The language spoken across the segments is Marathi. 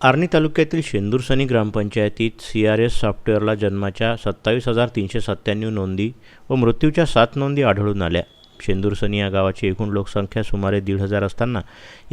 आर्णी तालुक्यातील शेंदूरसनी ग्रामपंचायतीत सी आर एस सॉफ्टवेअरला जन्माच्या सत्तावीस हजार तीनशे सत्त्याण्णव नोंदी व मृत्यूच्या सात नोंदी आढळून आल्या. शेंदूरसनी या गावाची एकूण लोकसंख्या सुमारे दीड हजार असताना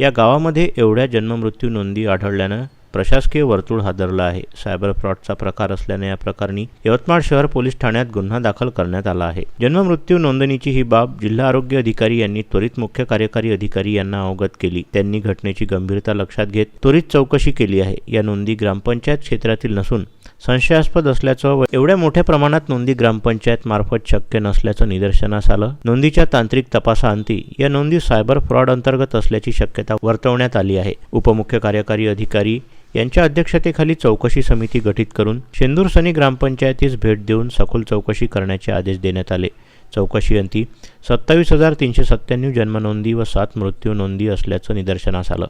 या गावामध्ये एवढ्या जन्ममृत्यू नोंदी आढळल्यानं प्रशासकीय वर्तुळ हादरलं आहे. सायबर फ्रॉडचा प्रकार असल्याने या प्रकरणी यवतमाळ शहर पोलीस ठाण्यात गुन्हा दाखल करण्यात आला आहे. जन्ममृत्यू नोंदणीची ही बाब जिल्हा आरोग्य अधिकारी यांनी त्वरित मुख्य कार्यकारी अधिकारी यांना अवगत केली. त्यांनी घटनेची गंभीरता लक्षात घेत त्वरित चौकशी केली आहे. या नोंदी ग्रामपंचायत क्षेत्रातील नसून संशयास्पद असल्याचं व एवढ्या मोठ्या प्रमाणात नोंदी ग्रामपंचायत मार्फत शक्य नसल्याचं निदर्शनास आलं. नोंदीच्या तांत्रिक तपासाअंती या नोंदी सायबर फ्रॉड अंतर्गत असल्याची शक्यता वर्तवण्यात आली आहे. उपमुख्य कार्यकारी अधिकारी यांच्या अध्यक्षतेखाली चौकशी समिती गठीत करून शेंदूर सनी ग्रामपंचायतीस भेट देऊन सखोल चौकशी करण्याचे आदेश देण्यात आले. चौकशीअंती सत्तावीस हजार तीनशे सत्त्याण्णव जन्मनोंदी व सात मृत्यू नोंदी असल्याचं निदर्शनास आलं.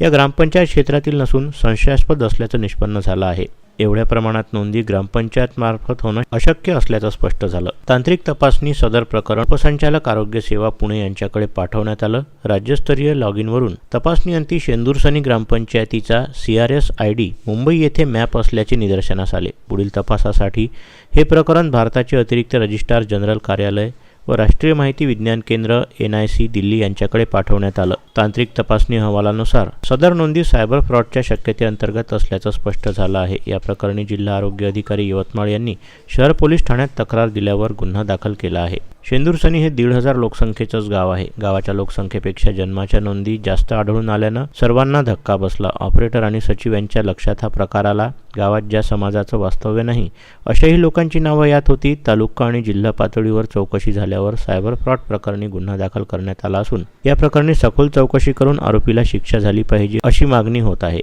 या ग्रामपंचायत क्षेत्रातील नसून संशयास्पद असल्याचं निष्पन्न झालं आहे. एवढ्या प्रमाणात नोंदी ग्रामपंचायत मार्फत होणं अशक्य असल्याचं स्पष्ट झालं. तांत्रिक तपासणी सदर प्रकरण उपसंचालक आरोग्य सेवा पुणे यांच्याकडे पाठवण्यात आलं. राज्यस्तरीय लॉग इनवरून तपासणीअंती शेंदूरसनी ग्रामपंचायतीचा C R S I D Mumbai येथे मॅप असल्याचे निदर्शनास आले. पुढील तपासासाठी हे प्रकरण भारताचे अतिरिक्त रजिस्ट्रार जनरल कार्यालय व राष्ट्रीय माहिती विज्ञान केंद्र एन आय सी दिल्ली यांच्याकडे पाठवण्यात आलं. तांत्रिक तपासणी अहवालानुसार सदर नोंदी सायबर फ्रॉडच्या शक्यतेअंतर्गत असल्याचं स्पष्ट झालं आहे. या प्रकरणी जिल्हा आरोग्य अधिकारी यवतमाळ यांनी शहर पोलीस ठाण्यात तक्रार दिल्यावर गुन्हा दाखल केला आहे. शेंदूरसनी हे दीड हजार लोकसंख्येचंच गाव आहे. गावाच्या लोकसंख्येपेक्षा जन्माच्या नोंदी जास्त आढळून आल्यानं सर्वांना धक्का बसला. ऑपरेटर आणि सचिव यांच्या लक्षात हा प्रकार आला. गावात ज्या समाजाचं वास्तव्य नाही अशाही लोकांची नावं यात होती. तालुका आणि जिल्हा पातळीवर चौकशी झाल्यावर सायबर फ्रॉड प्रकरणी गुन्हा दाखल करण्यात आला असून या प्रकरणी सखोल चौकशी करून आरोपीला शिक्षा झाली पाहिजे अशी मागणी होत आहे.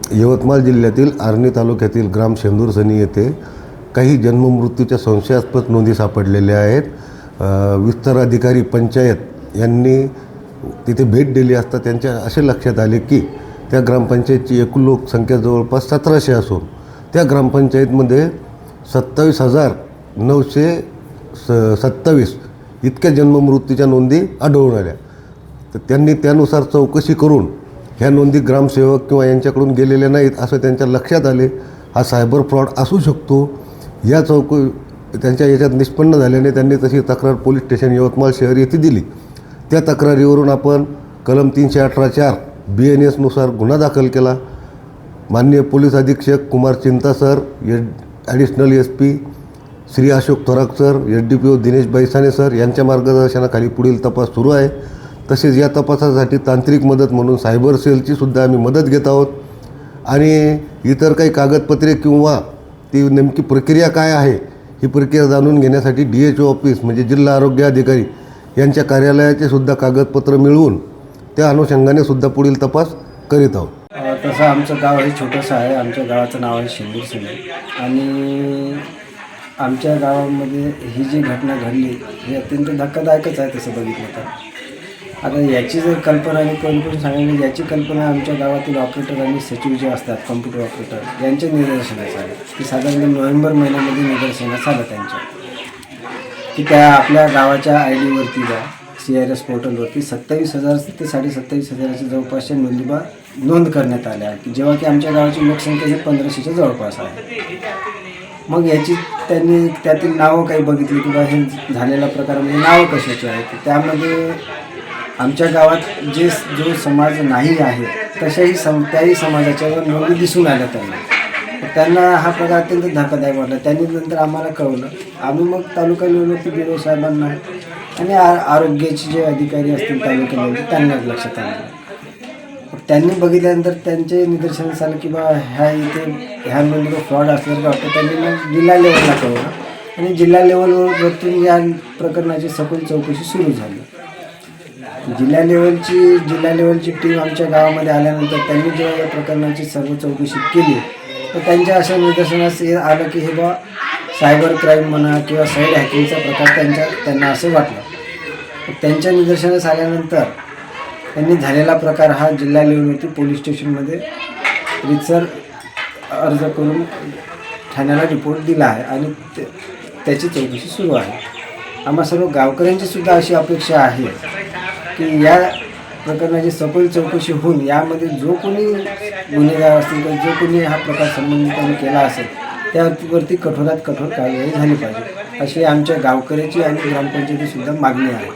यवतमाळ जिल्ह्यातील आर्णी तालुक्यातील ग्राम शेंदूरसनी येथे काही जन्ममृत्यूच्या संशयास्पद नोंदी सापडलेल्या आहेत. विस्तार अधिकारी पंचायत यांनी तिथे भेट दिली असता त्यांच्या असे लक्षात आले की त्या ग्रामपंचायतची एकूण लोकसंख्या जवळपास सतराशे असून त्या ग्रामपंचायतमध्ये सत्तावीस हजार नऊशे स सत्तावीस इतक्या जन्ममृत्यूच्या नोंदी आढळून आल्या. तर त्यांनी त्यानुसार चौकशी करून ह्या नोंदी ग्रामसेवक किंवा यांच्याकडून गेलेल्या नाहीत असं त्यांच्या लक्षात आले. हा सायबर फ्रॉड असू शकतो. या चौक त्यांच्या याच्यात निष्पन्न झाल्याने त्यांनी तशी तक्रार पोलीस स्टेशन यवतमाळ शहर येथे दिली. त्या तक्रारीवरून आपण कलम तीनशे अठरा चार बी एन एसनुसार गुन्हा दाखल केला. माननीय पोलीस अधीक्षक Kumar Chinta sir add additional S P Shri Ashok Thorat sir S D P O Dinesh Baisane sir यांच्या मार्गदर्शनाखाली पुढील तपास सुरू आहे. तसेच या तपासासाठी तांत्रिक मदत म्हणून सायबर सेलची सुद्धा आम्ही मदत घेत आहोत. आणि इतर काही कागदपत्रे किंवा ती नेमकी प्रक्रिया काय आहे ही प्रक्रिया जाणून घेण्यासाठी डी एच ओ ऑफिस म्हणजे जिल्हा आरोग्य अधिकारी यांच्या कार्यालयाचे सुद्धा कागदपत्र मिळवून त्या अनुषंगाने सुद्धा पुढील तपास करीत आहोत. तसं आमचं गाव हे छोटंसं आहे. आमच्या गावाचं नाव आहे शेंदूर सिंगे आणि आमच्या गावामध्ये ही जी घटना घडली ही अत्यंत धक्कादायकच आहे तसं बघितलं तर. आता याची जर कल्पना आणि कोणकोण सांगितली याची कल्पना आमच्या गावातील ऑपरेटर आणि सचिव जे असतात कॉम्प्युटर ऑपरेटर यांच्या निदर्शनास आले. की साधारण नोव्हेंबर महिन्यामध्ये निदर्शनास आलं त्यांच्या. की त्या आपल्या गावाच्या आय डीवरती जा सी आर एस पोर्टलवरती सत्तावीस हजार ते साडे सत्तावीस हजाराच्या जवळपासच्या नोंदीबा नोंद करण्यात आल्या. की जेव्हा की आमच्या गावाची लोकसंख्या ही पंधराशेच्या जवळपास आहे. मग याची त्यांनी त्यातील नावं काही बघितली किंवा हे प्रकार म्हणजे नावं कशाची आहेत? त्यामध्ये आमच्या गावात जे जो समाज नाही आहे तशाही सम त्याही समाजाच्या नोंदी दिसून आल्या त्यांना. त्यांना हा प्रकार अत्यंत धक्कादायक वाटला. त्यांनी नंतर आम्हाला कळवलं. आम्ही मग तालुका लेवलवरती बिरो साहेबांना आणि आ आरोग्याचे जे अधिकारी असतील तालुक्यामध्ये त्यांना लक्षात आणलं. त्यांनी बघितल्यानंतर त्यांचे निदर्शनास आलं की बा ह्या इथे ह्या नोंदीवर फ्रॉड असल्याचं वाटतं. त्यांनी मग जिल्हा लेवलला कळवलं. आणि जिल्हा लेवलवरतून या प्रकरणाची सखोल चौकशी सुरू झाली. जिल्हा लेवलची जिल्हा लेवलची टीम आमच्या गावामध्ये आल्यानंतर त्यांनी जेव्हा या प्रकरणाची सर्व चौकशी केली तर त्यांच्या अशा निदर्शनास हे आलं की हे बा सायबर क्राईम म्हणा किंवा साईड हॅकिंगचा प्रकार त्यांच्या त्यांना असं वाटलं. त्यांच्या निदर्शनास आल्यानंतर त्यांनी झालेला प्रकार हा जिल्हा लेवलवरती पोलीस स्टेशनमध्ये रितसर अर्ज करून ठाण्याला रिपोर्ट दिला आहे आणि ते- त्याची चौकशी सुरू आहे. आम्हा सर्व गावकऱ्यांची सुद्धा अशी अपेक्षा आहे. की या प्रकरणाची सखोल चौकशी होऊन यामध्ये जो कोणी गुन्हेगार असतील किंवा जो कोणी हा प्रकार संबंधितांनी केला असेल त्यावरती कठोरात कठोर कारवाई झाली पाहिजे. अशी आमच्या गावकऱ्याची आणि ग्रामपंचायतीसुद्धा मागणी आहे.